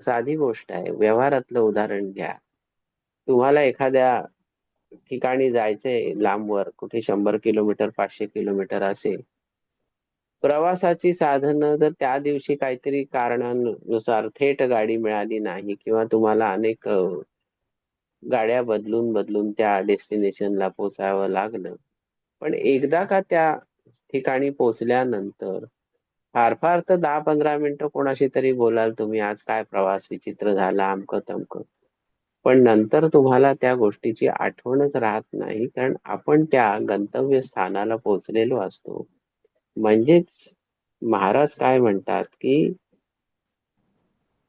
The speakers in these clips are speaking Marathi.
साधी गोष्ट आहे. व्यवहारातलं उदाहरण घ्या. तुम्हाला एखाद्या ठिकाणी जायचंय लांबवर कुठे शंभर किलोमीटर पाचशे किलोमीटर असेल. प्रवासाची साधनं जर त्या दिवशी काहीतरी कारणानुसार थेट गाडी मिळाली नाही किंवा तुम्हाला अनेक गाड्या बदलून बदलून त्या डेस्टिनेशनला पोचावं लागलं. पण एकदा का त्या ठिकाणी पोचल्यानंतर फार फार तर दहा पंधरा मिनिटं कोणाशी तरी बोलाल तुम्ही. आज काय प्रवास विचित्र झाला अमकं तमकं पण नंतर तुम्हाला त्या गोष्टीची आठवणच राहत नाही कारण आपण त्या गंतव्य स्थानाला पोहोचलेलो असतो. म्हणजेच महाराज काय म्हणतात की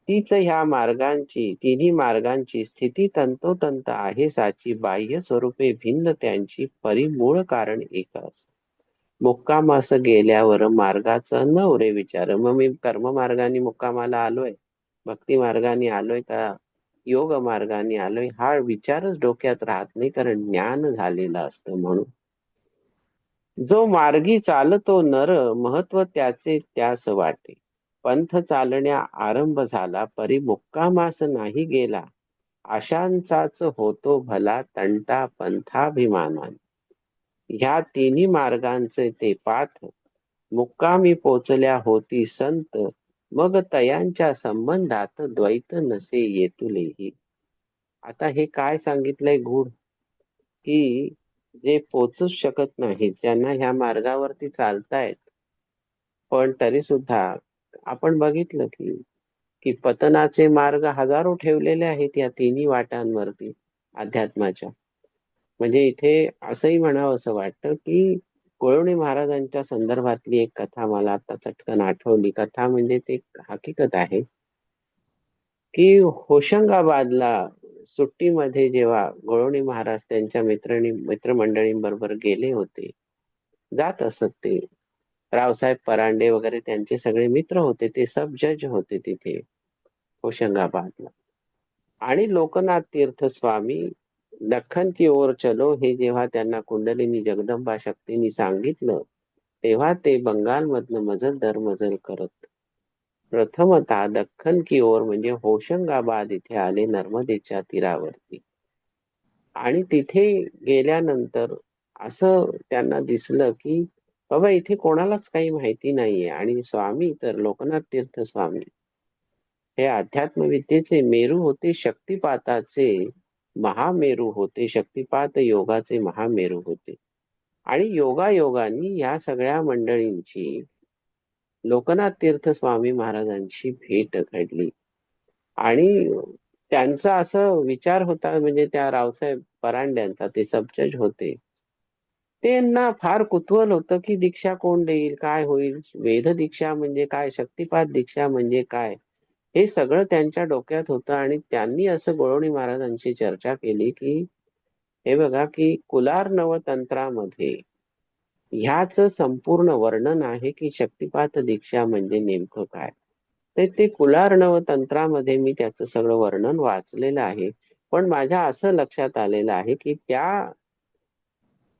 तीच ह्या मार्गांची तिन्ही मार्गांची स्थिती तंतोतंत आहे साची बाह्य स्वरूपे भिन्न त्यांची परिमूळ कारण मुक्काम मुक्कामास गेल्यावर मार्गाचं न विचार. मग मी कर्म मार्गाने मुक्कामाला आलोय. भक्ती मार्गाने आलोय का? योग मार्गाने आलोय. हा विचारच डोक्यात राहत नाही कारण ज्ञान झालेलं असतं म्हणून. जो मार्गी चालतो नर महत्त्व त्याचे त्यास वाटे. पंथ चालण्या आरंभ झाला परी मुक्कामास नाही गेला. अशांचाच होतो भला तंटा पंथाभिमानान. ह्या तिन्ही मार्गांचे ते पाठ. मुक्कामी पोचल्या होती संत. मग तयांच्या संबंधात द्वैत नसे येतुलेही. आता हे काय सांगितलंय गुढ? की जे पोचूच शकत नाहीत ज्यांना ह्या मार्गावरती चालतायत. पण तरी सुद्धा आपण बघितलं की की पतनाचे मार्ग हजारो ठेवलेले आहेत या तिन्ही वाटांवरती अध्यात्माच्या. म्हणजे इथे असंही म्हणावं असं वाटतं की कोळवणी महाराजांच्या संदर्भातली एक कथा मला आता चटकन आठवली. कथा म्हणजे ते हकीकत आहे की होशंगाबादला सुट्टीमध्ये जेव्हा गोळवणी महाराज त्यांच्या मित्रणी मित्रमंडळींबरोबर गेले होते जात असत ते. रावसाहेब परांडे वगैरे त्यांचे सगळे मित्र होते ते सब जज होते तिथे होशंगाबादला. आणि लोकनाथ तीर्थ स्वामी दख्खन की ओर चलो हे जेव्हा त्यांना कुंडलिनी जगदंबा शक्तींनी सांगितलं तेव्हा ते बंगालमधनं मजल दर मजल करत. प्रथमतः दख्खन की ओर म्हणजे होशंगाबाद इथे आले नर्मदेच्या तीरावरती. आणि तिथे गेल्यानंतर असं त्यांना दिसलं की बाबा इथे कोणालाच काही माहिती नाहीये आणि स्वामी तर लोकनाथ तीर्थ स्वामी. हे अध्यात्मविद्येचे मेरू होते शक्तिपाताचे महामेरू होते शक्तिपात योगाचे महामेरू होते. आणि योगा योगानी या सगळ्या मंडळींची लोकनाथ तीर्थ स्वामी महाराजांची भेट घडली. आणि त्यांचा असं विचार होता म्हणजे त्या रावसाहेब परांड्यांचा ते सबजज होते. त्यांना फार कुतूहल होतं की दीक्षा कोण देईल काय होईल? वेद दीक्षा म्हणजे काय? शक्तिपात दीक्षा म्हणजे काय? हे सगळं त्यांच्या डोक्यात होतं आणि त्यांनी असं गोळवणी महाराजांची चर्चा केली की हे बघा की कुलार नवतंत्रामध्ये ह्याच संपूर्ण वर्णन आहे की शक्तिपात दीक्षा म्हणजे नेमकं काय? ते ते कुलार नवतंत्रामध्ये मी त्याचं सगळं वर्णन वाचलेलं आहे. पण माझ्या असं लक्षात आलेलं आहे की त्या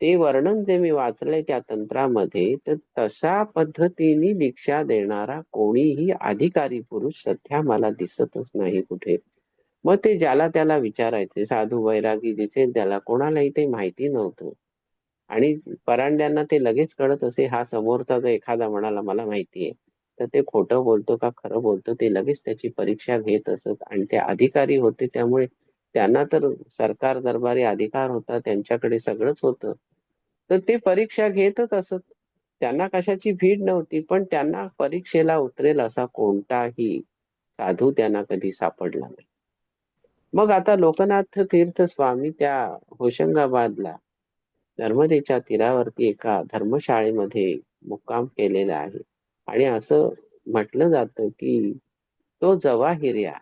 ते वर्णन जे मी वाचलंय त्या तंत्रामध्ये तर तशा पद्धतीने दीक्षा देणारा कोणीही अधिकारी पुरुष सध्या मला दिसतच नाही कुठे. मग ते ज्याला त्याला विचारायचे साधू वैरागी दिसेल त्याला कोणालाही ते माहिती नव्हतं. आणि परांड्यांना ते लगेच कळत असे हा समोरचा जर एखादा म्हणाला मला माहितीये. तर ते खोटं बोलतो का खरं बोलतो ते लगेच त्याची परीक्षा घेत असत. आणि ते अधिकारी होते त्यामुळे त्यांना तर सरकार दरबारी अधिकार होता त्यांच्याकडे सगळंच होतं. तर ते परीक्षा घेतच असत. त्यांना कशाची भीड नव्हती पण त्यांना परीक्षेला उतरेल असा कोणताही साधू त्यांना कधी सापडला नाही. मग आता लोकनाथ तीर्थ स्वामी त्या होशंगाबादला नर्मदेच्या तीरावरती एका धर्मशाळेमध्ये मुक्काम केलेला आहे. आणि असं म्हटलं जातं की तो जवाहिर्या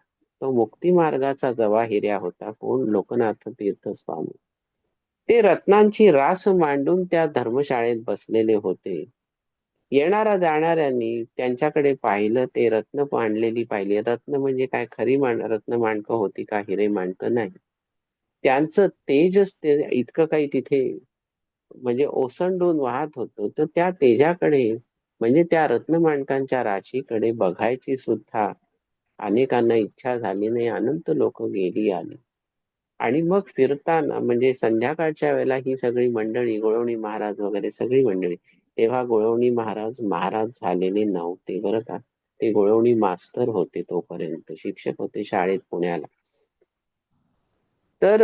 तो मुक्ती मार्गाचा जवाहिर्या होता कोण? लोकनाथ तीर्थ स्वामी. ते रत्नांची रास मांडून त्या धर्मशाळेत बसलेले होते. येणाऱ्या जाणाऱ्यांनी त्यांच्याकडे पाहिलं ते रत्न मांडलेली पाहिली. रत्न म्हणजे काय? खरी मांड रत्न मांडकं होती का? हिरे मांडकं नाही. त्यांचं तेजच ते इतकं काही तिथे म्हणजे ओसंडून वाहत होतं. तर त्या तेजाकडे म्हणजे त्या रत्नमांडकांच्या राशीकडे बघायची सुद्धा अनेकांना इच्छा झाली नाही. अनंत लोक गेली आली. आणि मग फिरताना म्हणजे संध्याकाळच्या वेळेला ही सगळी मंडळी गोळवणी महाराज वगैरे सगळी मंडळी तेव्हा गोळवणी महाराज महाराज झालेले नव्हते बरं का? ते गोळवणी मास्तर होते तोपर्यंत शिक्षक होते शाळेत पुण्याला. तर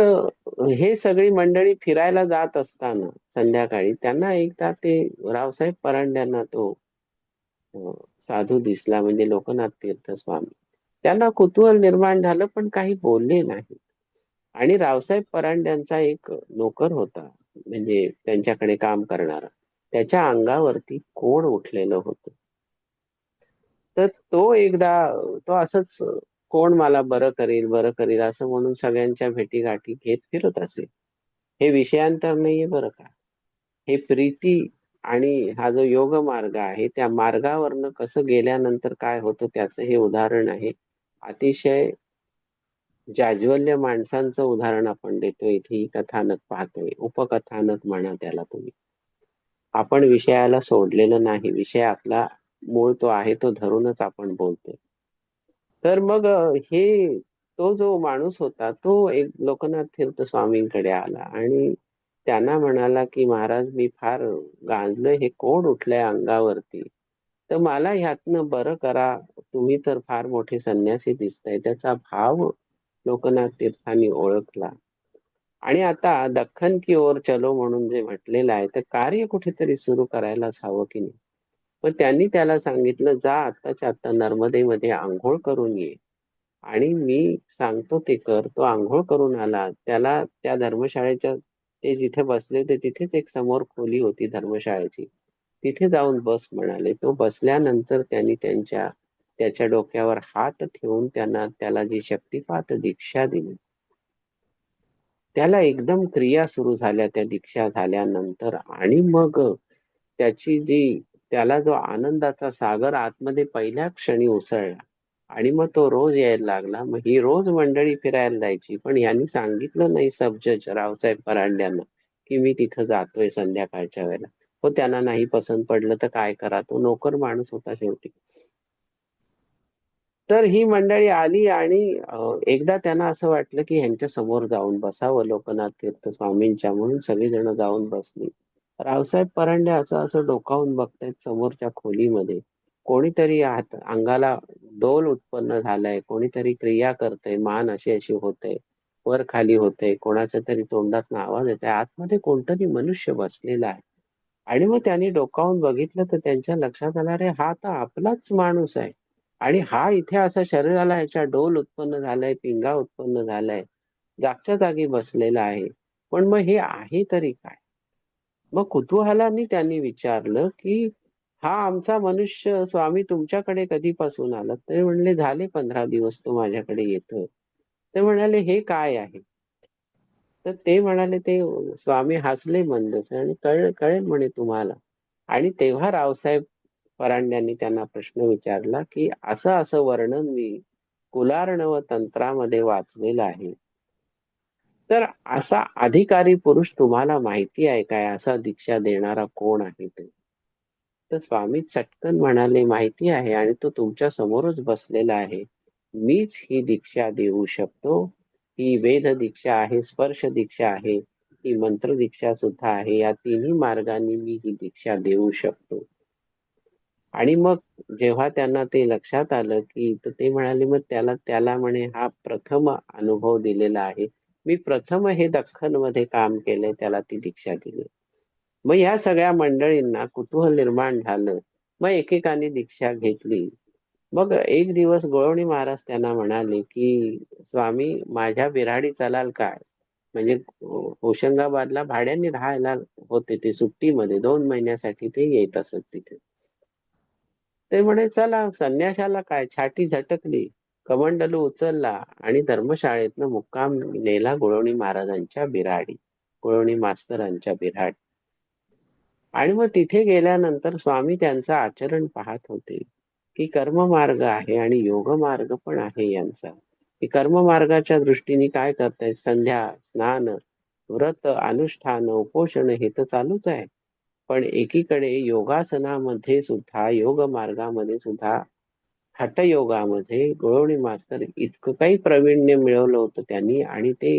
हे सगळी मंडळी फिरायला जात असताना संध्याकाळी त्यांना एकदा ते रावसाहेब परांड्यांना तो साधू दिसला म्हणजे लोकनाथ तीर्थ स्वामी. त्यांना कुतूहल निर्माण झालं पण काही बोलले नाही. आणि रावसाहेब परांड्यांचा एक नोकर होता म्हणजे त्यांच्याकडे काम करणारा. त्याच्या अंगावरती कोण उठलेलं होतं. तर तो एकदा तो असंच कोण मला बरं करेल बरं करेल असं म्हणून सगळ्यांच्या भेटीगाठी घेत फिरत असेल हे विषयांतर नाहीये बरं का? हे प्रीती आणि हा जो योग मार्ग आहे त्या मार्गावरनं कसं गेल्यानंतर काय होतं त्याचं हे उदाहरण आहे. अतिशय जाज्वल्य माणसांचं उदाहरण आपण देतोय इथे ही कथानक पाहतोय उपकथानक म्हणा त्याला तुम्ही. आपण विषयाला सोडलेलं नाही विषय आपला मूळ तो आहे तो धरूनच आपण बोलतोय. तर मग हे तो जो माणूस होता तो एक लोकनाथ तीर्थ स्वामींकडे आला आणि त्यांना म्हणाला की महाराज मी फार गांजलं हे कोण उठलंय अंगावरती? तर मला ह्यातनं बरं करा तुम्ही तर फार मोठे संन्यासी दिसताय त्याचा भाव लोकनाथ तीर्थांनी ओळखला. आणि आता दख्खन की ओर चलो म्हणून जे म्हटलेलं आहे तर कार्य कुठेतरी सुरू करायलाच हवं की नाही? पण त्यांनी त्याला सांगितलं जा आत्ताच्या आत्ता नर्मदेमध्ये आंघोळ करून ये. आणि मी सांगतो ते कर तो आंघोळ करून आला. त्याला त्या धर्मशाळेच्या ते जिथे बसले होते तिथेच एक समोर खोली होती धर्मशाळेची. तिथे जाऊन बस म्हणाले. तो बसल्यानंतर त्यांनी त्यांच्या त्याच्या डोक्यावर हात ठेवून त्यांना त्याला जी शक्तिपात दीक्षा दिली. त्याला एकदम क्रिया सुरू झाल्या त्या दीक्षा झाल्यानंतर आणि मग त्याची जी त्याला जो आनंदाचा सागर आतमध्ये पहिल्या क्षणी उसळला आणि मग तो रोज यायला लागला. मग ही रोज मंडळी फिरायला जायची पण यांनी सांगितलं नाही सब जज रावसाहेब परांड्यांना की मी तिथं जातोय संध्याकाळच्या वेळेला. हो त्यांना नाही पसंत पडलं तर काय करा? तो नोकर माणूस होता शेवटी. तर ही मंडळी आली आणि एकदा त्यांना असं वाटलं की ह्यांच्या समोर जाऊन बसावं लोकनाथ तीर्थ स्वामींच्या म्हणून सगळीजण जाऊन बसली. रावसाहेब परांडे असं असं डोकावून बघतायत समोरच्या खोलीमध्ये. कोणीतरी हात अंगाला डोल उत्पन्न झालाय कोणीतरी क्रिया करतय मान अशी अशी होते वर खाली होते कोणाच्या तरी तोंडात आवाज येत आहे आतमध्ये कोणतरी मनुष्य बसलेला आहे. आणि मग त्यांनी डोकावून बघितलं तर त्यांच्या लक्षात आला रे हा तर आपलाच माणूस आहे. आणि हा इथे असा शरीराला ह्याच्या डोल उत्पन्न झालाय पिंगा उत्पन्न झालाय जागच्या जागी बसलेला आहे. पण मग हे आहे तरी काय? मग कुतूहलाने त्यांनी विचारलं की हा आमचा मनुष्य स्वामी तुमच्याकडे कधीपासून आला? ते म्हणले झाले पंधरा दिवस तो माझ्याकडे येतो ते म्हणाले हे काय आहे? तर ते म्हणाले ते स्वामी हसले मंदस आणि कळ कळेल म्हणे तुम्हाला. आणि तेव्हा रावसाहेब परांड्यांनी त्यांना प्रश्न विचारला की असं असं वर्णन मी कुलार्णव तंत्रामध्ये वाचलेलं आहे. तर असा अधिकारी पुरुष तुम्हाला माहिती आहे काय? असा दीक्षा देणारा कोण आहे ते? तर स्वामी चटकन म्हणाले माहिती आहे आणि तो तुमच्या समोरच बसलेला आहे. मीच ही दीक्षा देऊ शकतो. ही वेद दीक्षा आहे स्पर्श दीक्षा आहे ही मंत्र दीक्षा सुद्धा आहे. या तिन्ही मार्गाने मी ही दीक्षा देऊ शकतो. आणि मग जेव्हा त्यांना ते लक्षात आलं की ते म्हणाले मग त्याला त्याला म्हणे हा प्रथम अनुभव दिलेला आहे. मी प्रथम हे दख्खनमध्ये काम केलंय त्याला ती दीक्षा दिली. मग या सगळ्या मंडळींना कुतूहल निर्माण झालं. मग एकेकाने दीक्षा घेतली. मग एक दिवस गोळवणी महाराज त्यांना म्हणाले की स्वामी माझ्या बिराडी चालाल काय? म्हणजे होशंगाबादला भाड्याने राहायला होते ते सुट्टीमध्ये. दोन महिन्यासाठी ते येत असत तिथे. ते म्हणे चला संन्याशाला काय? छाटी झटकली. कमंडलू उचलला आणि धर्मशाळेतनं मुक्काम नेला गुळवणी महाराजांच्या बिराडी गुळवणी मास्तरांच्या बिराड. आणि मग तिथे गेल्यानंतर स्वामी त्यांचं आचरण पाहत होते. की कर्म मार्ग आहे आणि योग मार्ग पण आहे यांचा. की कर्म मार्गाच्या दृष्टीने काय करताय संध्या स्नान व्रत अनुष्ठान उपोषण हे तर चालूच आहे. पण एकीकडे योगासनामध्ये सुद्धा योग मार्गामध्ये सुद्धा हटयोगामध्ये गोळवणी मास्तर इतकं काही प्रावीण्य मिळवलं होतं त्यांनी आणि ते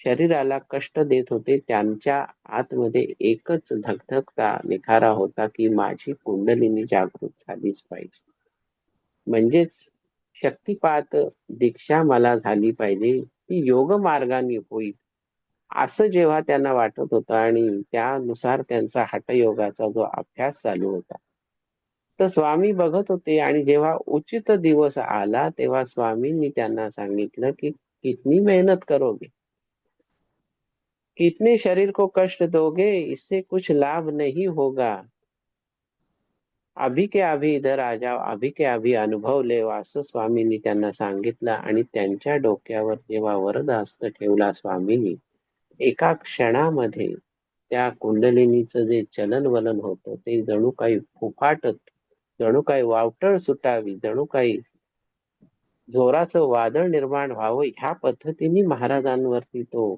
शरीराला कष्ट देत होते. त्यांच्या आतमध्ये एकच धकधकता निखारा होता की माझी कुंडलिनी जागृत झालीच पाहिजे. म्हणजेच शक्तिपात दीक्षा मला झाली पाहिजे. ती योग मार्गाने होईल. असं जेव्हा त्यांना वाटत होतं आणि त्यानुसार त्यांचा हटयोगाचा जो अभ्यास चालू होता तर स्वामी बघत होते आणि जेव्हा उचित दिवस आला तेव्हा स्वामींनी त्यांना सांगितलं की कितनी मेहनत करोगे. कितने शरीर को कष्ट दोगे इससे कुछ लाभ नहीं होगा. अभी के अभी इधर आ जाओ अभी के अभी अनुभव ले असं स्वामींनी त्यांना सांगितलं आणि त्यांच्या डोक्यावर जेव्हा वरद हस्त ठेवला स्वामींनी एका क्षणामध्ये त्या कुंडलिनीचं जे चलन वलन होतं ते जणू काही फुफाटत जणू काही वावटळ सुटावी जणू काही जोराचं वादळ निर्माण व्हावं ह्या पद्धतीने महाराजांवरती तो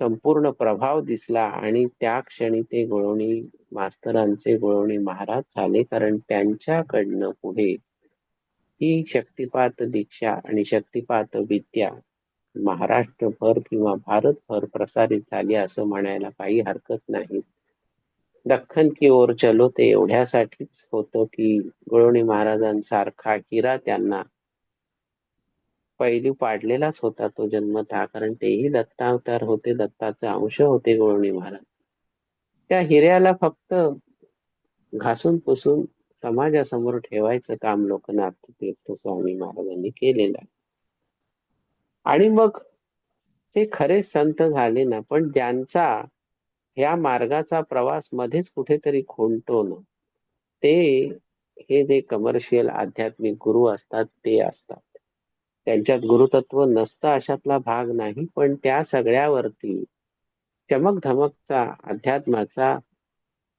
संपूर्ण प्रभाव दिसला आणि त्या क्षणी ते गुळवणी मास्तरांचे गुळवणी महाराज झाले कारण त्यांच्याकडनं पुढे ही शक्तिपात दीक्षा आणि शक्तिपात विद्या महाराष्ट्रभर किंवा भारतभर प्रसारित झाली असं म्हणायला काही हरकत नाही. दख्खन की ओर चलो ते एवढ्यासाठीच होतं की गुळवणी महाराजांसारखा हिरा त्यांना पैलू पाडलेलाच होता तो जन्मता कारण तेही दत्तावतार होते दत्ताचे अंश होते गुळवणी महाराज. त्या हिऱ्याला फक्त घासून पुसून समाजासमोर ठेवायचं काम लोकनाथ तीर्थ स्वामी महाराजांनी केलेलं आहे. आणि मग ते खरे संत झाले ना पण ज्यांचा ह्या मार्गाचा प्रवास मध्येच कुठेतरी खोंटतो ना ते हे जे कमर्शियल आध्यात्मिक गुरु असतात ते असतात. त्यांच्यात गुरुतत्व नसतं अशातला भाग नाही पण त्या सगळ्यावरती चमक धमकचा अध्यात्माचा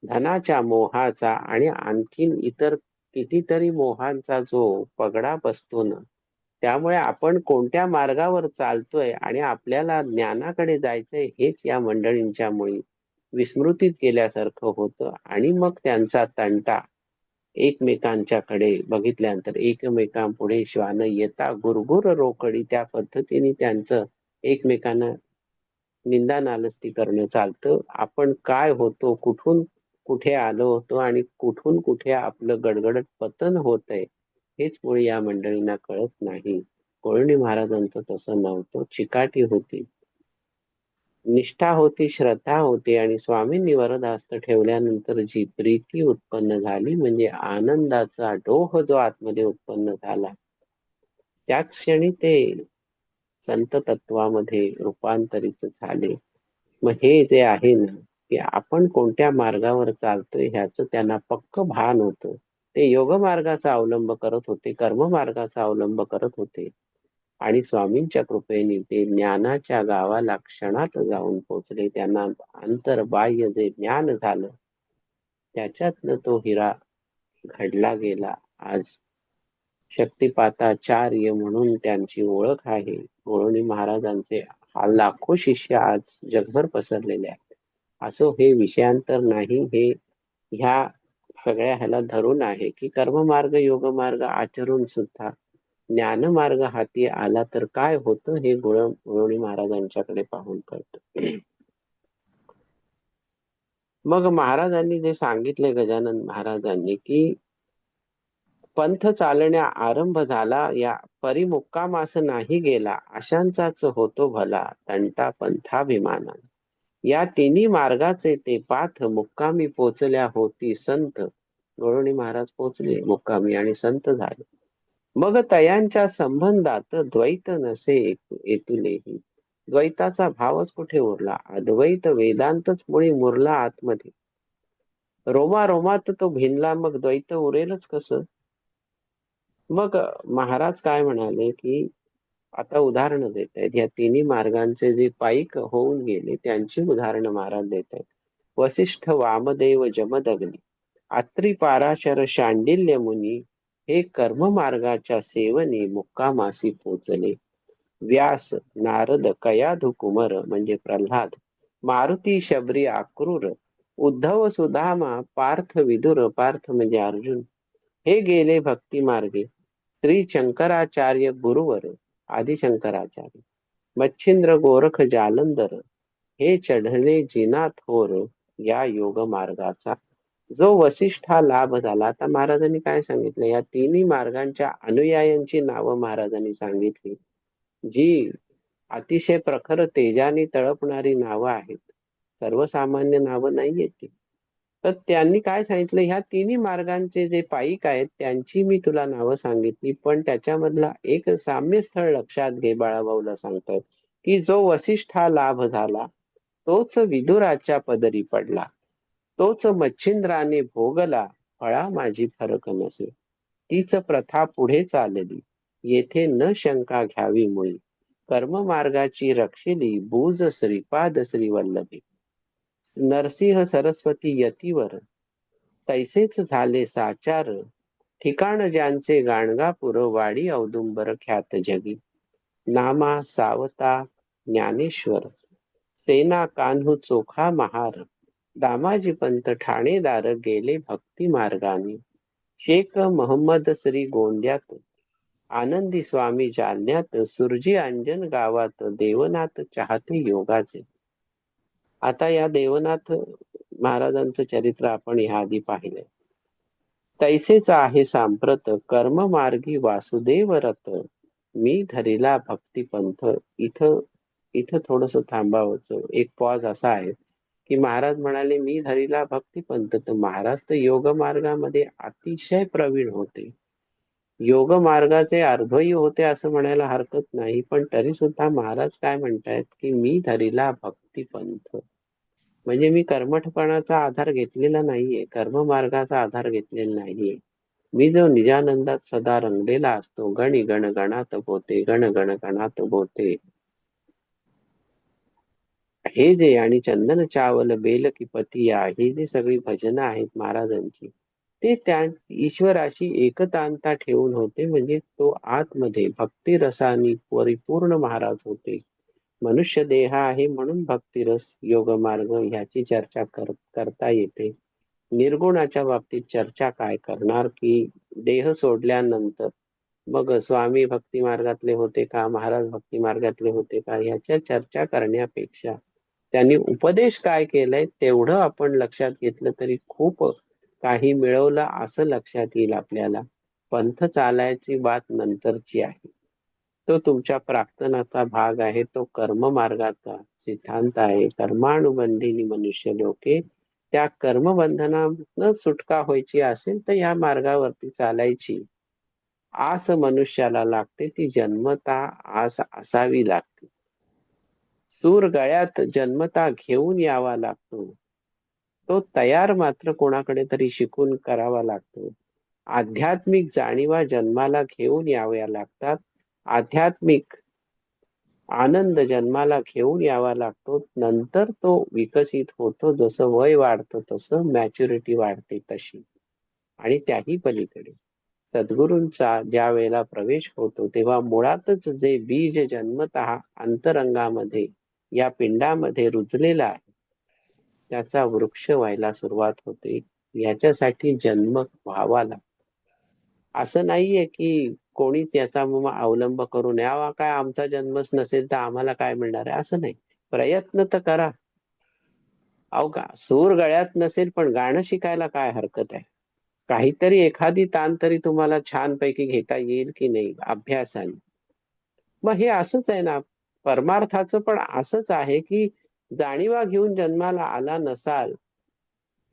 धनाच्या मोहाचा आणि आणखीन इतर कितीतरी मोहांचा जो पगडा बसतो ना त्यामुळे आपण कोणत्या मार्गावर चालतोय आणि आपल्याला ज्ञानाकडे जायचंय हेच या मंडळींच्या मुळी. विस्मृतीत केल्यासारखं होतं आणि मग त्यांचा तंटा. एकमेकांच्याकडे बघितल्यानंतर एकमेकांपुढे श्वान येता गुरगुर रोकडी त्या पद्धतीने त्यांचं एकमेकांना निंदा नालस्ती करणं चालतं. आपण काय होतो कुठून कुठे आलो होतो आणि कुठून कुठे आपलं गडगडत पतन होत आहे हेच मुळे या मंडळींना कळत नाही. कोळणी महाराजांचं तसं नव्हतं. चिकाटी होती. निष्ठा होती श्रद्धा होती आणि स्वामींनी वरदास्त ठेवल्यानंतर जी प्रीती उत्पन्न झाली म्हणजे आनंदाचा डोह जो आतमध्ये उत्पन्न झाला त्याच क्षणी ते संत तत्वामध्ये रूपांतरित झाले. मग हे जे आहे ना की आपण कोणत्या मार्गावर चालतोय ह्याच त्यांना पक्क भान होतं. ते योग मार्गाचा अवलंब करत होते कर्म मार्गाचा अवलंब करत होते. आणि स्वामींच्या कृपेने ते ज्ञानाच्या गावाला क्षणात जाऊन पोचले त्यांना अंतर्बाह्य जे ज्ञान झालं त्याच्यातनं तो हिरा घडला गेला. आज शक्तिपाताचार्य म्हणून त्यांची ओळख आहे. गोळणी महाराजांचे हा लाखो शिष्य आज जगभर पसरलेले आहेत. असो हे विषयांतर नाही हे ह्या सगळ्या ह्याला धरून आहे की कर्ममार्ग योगमार्ग आचरून सुद्धा. ज्ञानमार्ग हाती आला तर काय होतं हे गुळ गुळवणी महाराजांच्याकडे पाहून कळत. मग महाराजांनी जे सांगितले गजानन महाराजांनी की पंथ चालण्या आरंभ झाला या परिमुक्कामास नाही गेला अशांचाच होतो भला तंटा पंथाभिमाना या तिन्ही मार्गाचे ते पाथ मुक्कामी पोचल्या होती. संत गवळणी महाराज पोचले मुक्कामी आणि संत झाले. मग तयांच्या संबंधात द्वैत नसे येतुलेही. द्वैताचा भावच कुठे उरला? अद्वैत वेदांतच मुळी मुरला आतमध्ये. रोमा रोमात तो भिनला मग द्वैत उरेलच कस? मग महाराज काय म्हणाले की आता उदाहरण देत आहेत. या तिन्ही मार्गांचे जे पायिक होऊन गेले त्यांची उदाहरणं महाराज देत आहेत. वसिष्ठ वामदेव जमदग्नी आत्री पाराशर शांडिल्य मुनी हे कर्म मार्गाच्या सेवने मुक्कामासी पोचले. व्यास नारद कयाधु कुमर म्हणजे प्रल्हाद मारुती शबरी आक्रूर उद्धव सुधामा पार्थ विदुर पार्थ म्हणजे अर्जुन. हे गेले भक्ती मार्गे श्री शंकराचार्य गुरुवर आदिशंकराचार्य. मच्छिंद्र गोरख जालंधर हे चढणे जिना थोर या योग मार्गाचा जो वसिष्ठा लाभ झाला आता महाराजांनी काय सांगितलं? या तिन्ही मार्गांच्या अनुयायांची नावं महाराजांनी सांगितली. जी अतिशय प्रखर तेजाने तळपणारी नावं आहेत. सर्वसामान्य नावं नाही ती. तर त्यांनी काय सांगितलं? ह्या तिन्ही मार्गांचे जे पायिक आहेत त्यांची मी तुला नावं सांगितली पण त्याच्यामधला एक साम्यस्थळ लक्षात घे बाळाभाऊला सांगतात की जो वसिष्ठा लाभ झाला तोच विदुराच्या पदरी पडला. तोच मच्छिंद्राने भोगला फळा माझी फरक नसे. तीच प्रथा पुढे चालली येथे न शंका घ्यावी मुळी. कर्म मार्गाची रक्षिली बूज श्रीपाद श्री वल्लभी नरसिंह सरस्वती यतीवर. तैसेच झाले साचार. ठिकाण ज्यांचे गाणगापूर वाडी औदुंबर ख्यात जगी. नामा सावता ज्ञानेश्वर. सेना कान्हू चोखा महार. दामाजी पंत ठाणेदार गेले भक्ती मार्गाने. शेख मोहम्मद श्री गोंद्यात. आनंदी स्वामी जालन्यात. सुरजी अंजन गावात. देवनाथ चाहते योगाचे. आता या देवनाथ महाराजांचं चरित्र आपण ह्या आधी पाहिलंय. तैसेच आहे सांप्रत कर्ममार्गी वासुदेव रथ. मी धरिला भक्तिपंथ. इथं इथं थोडस थांबावं एक पॉज असा आहे की महाराज म्हणाले मी धरिला भक्तिपंत तर महाराज तर योग मार्गामध्ये अतिशय प्रवीण होते. योग मार्गाचे अर्धही होते असं म्हणायला हरकत नाही. पण तरी सुद्धा महाराज काय म्हणतायत की मी धरिला भक्तिपंथ. म्हणजे मी कर्मठपणाचा आधार घेतलेला नाहीये कर्म मार्गाचा आधार घेतलेला नाहीये. मी जो निजानंदात सदा रंगलेला असतो गणी गण गणात बोते गण गण गणात बोते हे जे आणि चंदन चावल बेल की पतिया ही जी सगळी भजनं आहेत महाराजांची ते त्या ईश्वराशी एकतांता ठेवून होते म्हणजे तो आतमध्ये भक्ती रसानी परिपूर्ण महाराज होते. मनुष्य देह आहे म्हणून भक्तिरस योग मार्ग ह्याची चर्चा कर, करता येते. निर्गुणाच्या बाबतीत चर्चा काय करणार की देह सोडल्यानंतर मग स्वामी भक्ती मार्गातले होते का महाराज भक्ती मार्गातले होते का ह्याच्या चर्चा करण्यापेक्षा त्यांनी उपदेश काय केलाय तेवढं आपण लक्षात घेतलं तरी खूप काही मिळवलं असं लक्षात येईल आपल्याला. पंथ चालायची बात नंतरची आहे. तो तुमच्या प्रार्थनाचा भाग आहे. तो कर्म मार्गाचा सिद्धांत आहे. कर्मानुबंधीनी मनुष्य लोके त्या कर्मबंधनानं सुटका व्हायची असेल तर या मार्गावरती चालायची. आस मनुष्याला लागते ती जन्मता आस असावी लागते. सूर गळ्यात जन्मता घेऊन यावा लागतो. तो तयार मात्र कोणाकडे तरी शिकून करावा लागतो. आध्यात्मिक जाणीवा जन्माला घेऊन याव्या लागतात. आध्यात्मिक आनंद जन्माला घेऊन यावा लागतो. नंतर तो विकसित होतो. जसं वय वाढतं तसं मॅच्युरिटी वाढते तशी. आणि त्याही पलीकडे. सद्गुरूंचा ज्या वेळेला प्रवेश होतो तेव्हा मुळातच जे बीज जन्मत अंतरंगामध्ये या पिंडामध्ये रुजलेला आहे त्याचा वृक्ष व्हायला सुरुवात होते. याच्यासाठी जन्म व्हावा लागतो. असं नाहीये की कोणीच याचा मग अवलंब करून यावा काय आमचा जन्मच नसेल तर आम्हाला काय मिळणार आहे? असं नाही. प्रयत्न तर करा. अहो का सूर गळ्यात नसेल पण गाणं शिकायला काय हरकत आहे? काहीतरी एखादी ताण तरी तुम्हाला छानपैकी घेता येईल की नाही? अभ्यासाने. मग हे असंच आहे ना. परमार्थाचं पण असंच आहे की जाणीवा घेऊन जन्माला आला नसाल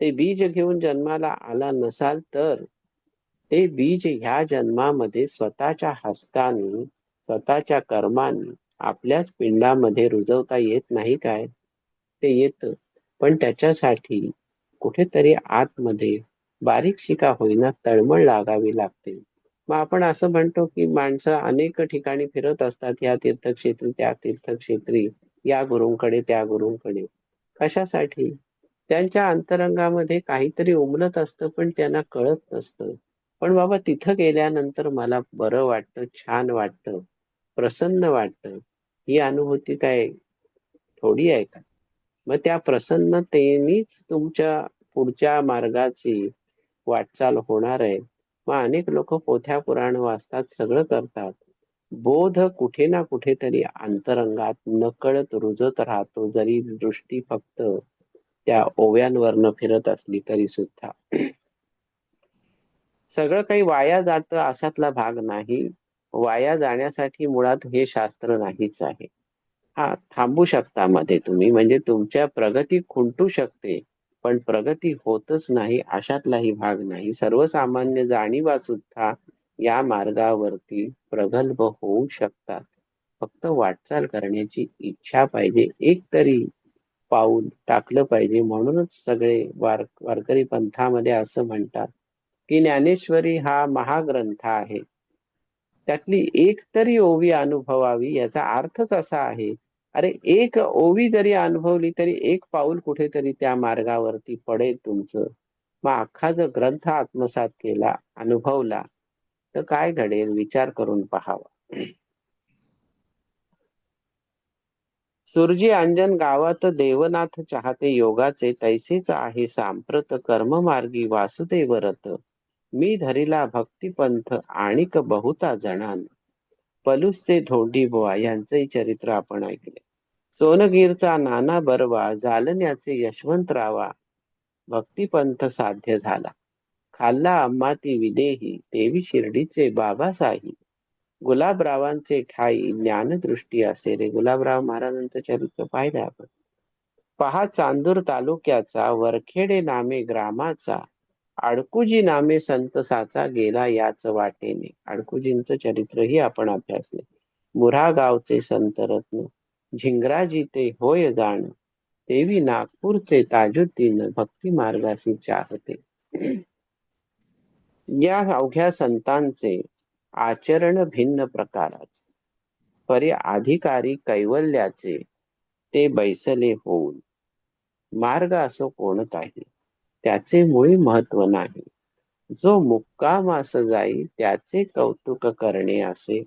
ते बीज घेऊन जन्माला आला नसाल तर ते बीज ह्या जन्मामध्ये स्वतःच्या हस्ताने स्वतःच्या कर्माने आपल्याच पिंडामध्ये रुजवता येत नाही काय? ते येत. पण त्याच्यासाठी कुठेतरी आतमध्ये बारीक शिका होईना तळमळ लागावी लागते. मग आपण असं म्हणतो की माणसं अनेक ठिकाणी फिरत असतात या तीर्थक्षेत्री त्या तीर्थक्षेत्री या गुरुंकडे त्या गुरुंकडे. कशासाठी? त्यांच्या अंतरंगामध्ये काहीतरी उमलत असतं पण त्यांना कळत नसतं. पण बाबा तिथं गेल्यानंतर मला बरं वाटतं छान वाटतं प्रसन्न वाटतं. ही अनुभूती काय थोडी आहे का? मग त्या प्रसन्नतेनीच तुमच्या पुढच्या मार्गाची वाटचाल होणार आहे. मग अनेक लोक पोथ्या पुराण वाचतात सगळं करतात. बोध कुठे ना कुठेतरी अंतरंगात नकळत रुजत राहतो जरी दृष्टी फक्त त्या ओव्यांवरनं फिरत असली तरी सुद्धा. सगळं काही वाया जातं अशातला भाग नाही. वाया जाण्यासाठी मुळात हे शास्त्र नाहीच आहे. हा थांबू शकता मध्ये तुम्ही. म्हणजे तुमच्या प्रगती खुंटू शकते पण प्रगती होतच नाही अशातलाही भाग नाही. सर्वसामान्य जाणीवा सुद्धा या मार्गावरती प्रगल्भ होऊ शकतात. फक्त वाटचाल करण्याची इच्छा पाहिजे. एक तरी पाऊल टाकलं पाहिजे. म्हणूनच सगळे वार वारकरी पंथामध्ये असं म्हणतात. की ज्ञानेश्वरी हा महाग्रंथ आहे. त्यातली एक तरी ओवी अनुभवावी याचा अर्थच असा आहे अरे एक ओवी जरी अनुभवली तरी एक पाऊल कुठेतरी त्या मार्गावरती पडेल तुमचं. मग अख्खा जर ग्रंथ आत्मसात केला अनुभवला तर काय घडेल विचार करून पहावा. सुरजी अंजन गावात देवनाथ चाहते योगाचे तैसेच आहे सांप्रत कर्ममार्गी वासुदेव रथ. मी धरिला भक्तिपंथ आणिक बहुता जणान. पलुसचे धोंडी बोआ यांचे चरित्र आपण ऐकले. सोनगीरचा नाना बरवा जालन्याचे यशवंतरावा भक्तिपंथ साध्य झाला. खाल्ला अम्मा ती विदेही देवी शिर्डीचे बाबासाही. गुलाबरावांचे ठाई ज्ञानदृष्टी असे रे. गुलाबराव महाराजांचं चरित्र पाहिलं आपण. पहा चांदूर तालुक्याचा वरखेडे नामे ग्रामाचा. अडकुजी नामे संतसाचा गेला याच वाटेने. अडकुजींचं चरित्रही आपण अभ्यासले. मुरा गावचे संतरत्न झिंगराजी ते होय जाण देवी नागपूरचे ताजुद्दीन भक्ती मार्गाशी चाहते. या अवघ्या संतांचे आचरण भिन्न प्रकाराचे परी अधिकारी कैवल्याचे ते बैसले होऊन. मार्ग असो कोणताही त्याचे मुळी महत्त्व नाही. जो मुक्काम असं जाई त्याचे कौतुक करणे असे